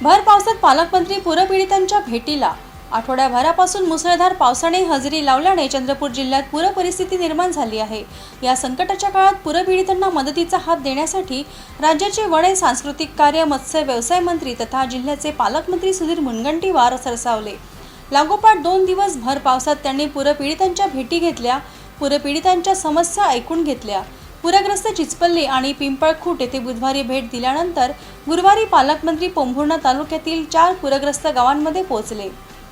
भर पावसात पालकमंत्री पूरपीडितांच्या भेटीला. आठवड्याभरापासून मुसळधार पावसाने हजेरी लावल्याने चंद्रपूर जिल्ह्यात पूरपरिस्थिती निर्माण झाली आहे. या संकटाच्या काळात पूरपीडितांना मदतीचा हात देण्यासाठी राज्याचे वने सांस्कृतिक कार्य मत्स्य व्यवसाय मंत्री तथा जिल्ह्याचे पालकमंत्री सुधीर मुनगंटीवार सरसावले. लागोपाठ दोन दिवस भर पावसात त्यांनी पूरपीडितांच्या भेटी घेतल्या पूरपीडितांच्या समस्या ऐकून घेतल्या. पूरग्रस्त चिचपल्ली आणि पिंपळखूट येथे बुधवारी भेट दिल्यानंतर गुरुवारी पालकमंत्री पोंभुर्णा तालुक्यातील चार पूरग्रस्त गावांमध्ये पोहोचले.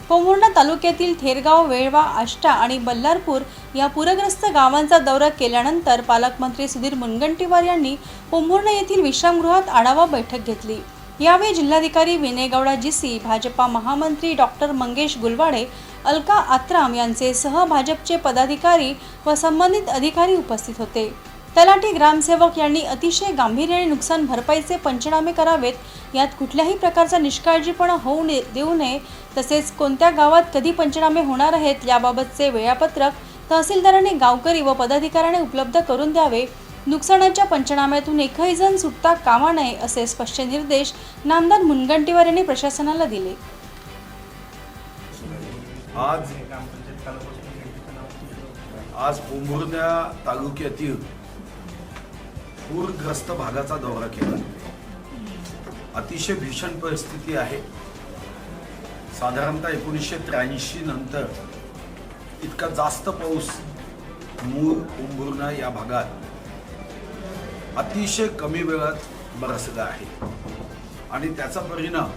पोंभुर्णा तालुक्यातील थेरगाव वेळवा आष्टा आणि बल्लारपूर या पूरग्रस्त गावांचा दौरा केल्यानंतर पालकमंत्री सुधीर मुनगंटीवार यांनी पोंभुर्णा येथील विश्रामगृहात आढावा बैठक घेतली. यावेळी जिल्हाधिकारी विनय गौडा जीसी भाजपा महामंत्री डॉक्टर मंगेश गुलवाडे अलका आत्राम यांचे सह भाजपचे पदाधिकारी व संबंधित अधिकारी उपस्थित होते. तलाठी ग्रामसेवक यांनी अतिशय गांभीर्याने नुकसान भरपाईचे पंचनामे करावेत. यात कुठल्याही प्रकारचा निष्काळजीपणा होऊ ने- देऊ नये तसेच कोणत्या गावात कधी पंचनामे होणार आहेत याबाबतचे वेळापत्रक तहसीलदारांनी गावकरी व पदाधिकाऱ्यांनी उपलब्ध करून द्यावे. नुकसानाच्या पंचनाम्यातून एकही जण सुटता कामा नये असे स्पष्ट निर्देश नामदार मुनगंटीवार यांनी प्रशासनाला दिले. आज आज तालुक्यातील पूरग्रस्त भागाचा दौरा केला. अतिशय भीषण परिस्थिती आहे. साधारणतः एकोणीसशे त्र्याऐंशी नंतर इतका जास्त पाऊस मूळ पोंभुर्णा या भागात अतिशय कमी वेळात बरसला आहे. आणि त्याचा परिणाम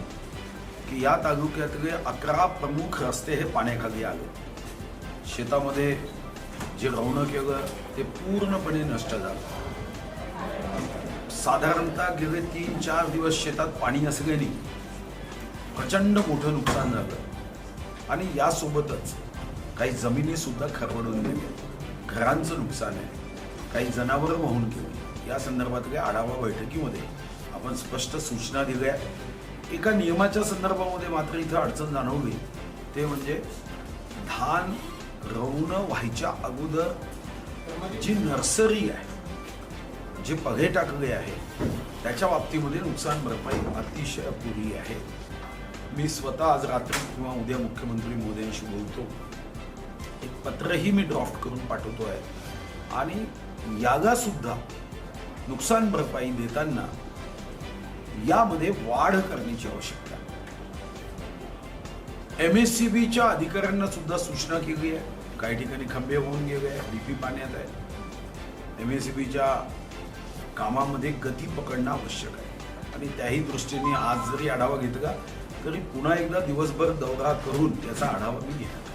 की या तालुक्यातले अकरा प्रमुख रस्ते हे पाण्याखाली आले. शेतामध्ये जे रवणं केलं ते पूर्णपणे नष्ट झालं. साधारणतः गेले तीन चार दिवस शेतात पाणी असल्याने प्रचंड मोठं नुकसान झालं. आणि यासोबतच काही जमिनीसुद्धा खरवडून गेल्या घरांचं नुकसान आहे. काही जनावरं वाहून गेली. या संदर्भातल्या आढावा बैठकीमध्ये आपण स्पष्ट सूचना दिल्या. एका नियमाच्या संदर्भामध्ये मात्र इथं अडचण जाणवली. ते म्हणजे धान रवणं व्हायच्या अगोदर जी नर्सरी आहे जे पघे टाकले आहे त्याच्या बाबतीमध्ये नुकसान भरपाई अतिशय अपुरी आहे. मी स्वतः आज रात्री किंवा उद्या मुख्यमंत्री मोदींशी बोलतो. एक पत्रही मी ड्राफ्ट करून पाठवतो आहे आणि याला सुद्धा नुकसान भरपाई देताना यामध्ये वाढ करण्याची आवश्यकता एम एस सी बीच्या अधिकाऱ्यांना सुद्धा सूचना केली आहे. काही ठिकाणी खंबे होऊन गेले आहे डीपी पाण्यात आहे एम एस सी बीच्या कामामध्ये गती पकडणं आवश्यक आहे. आणि त्याही दृष्टीने आज जरी आढावा घेतला तरी पुन्हा एकदा दिवसभर दौरा करून त्याचा आढावा मी घेणार.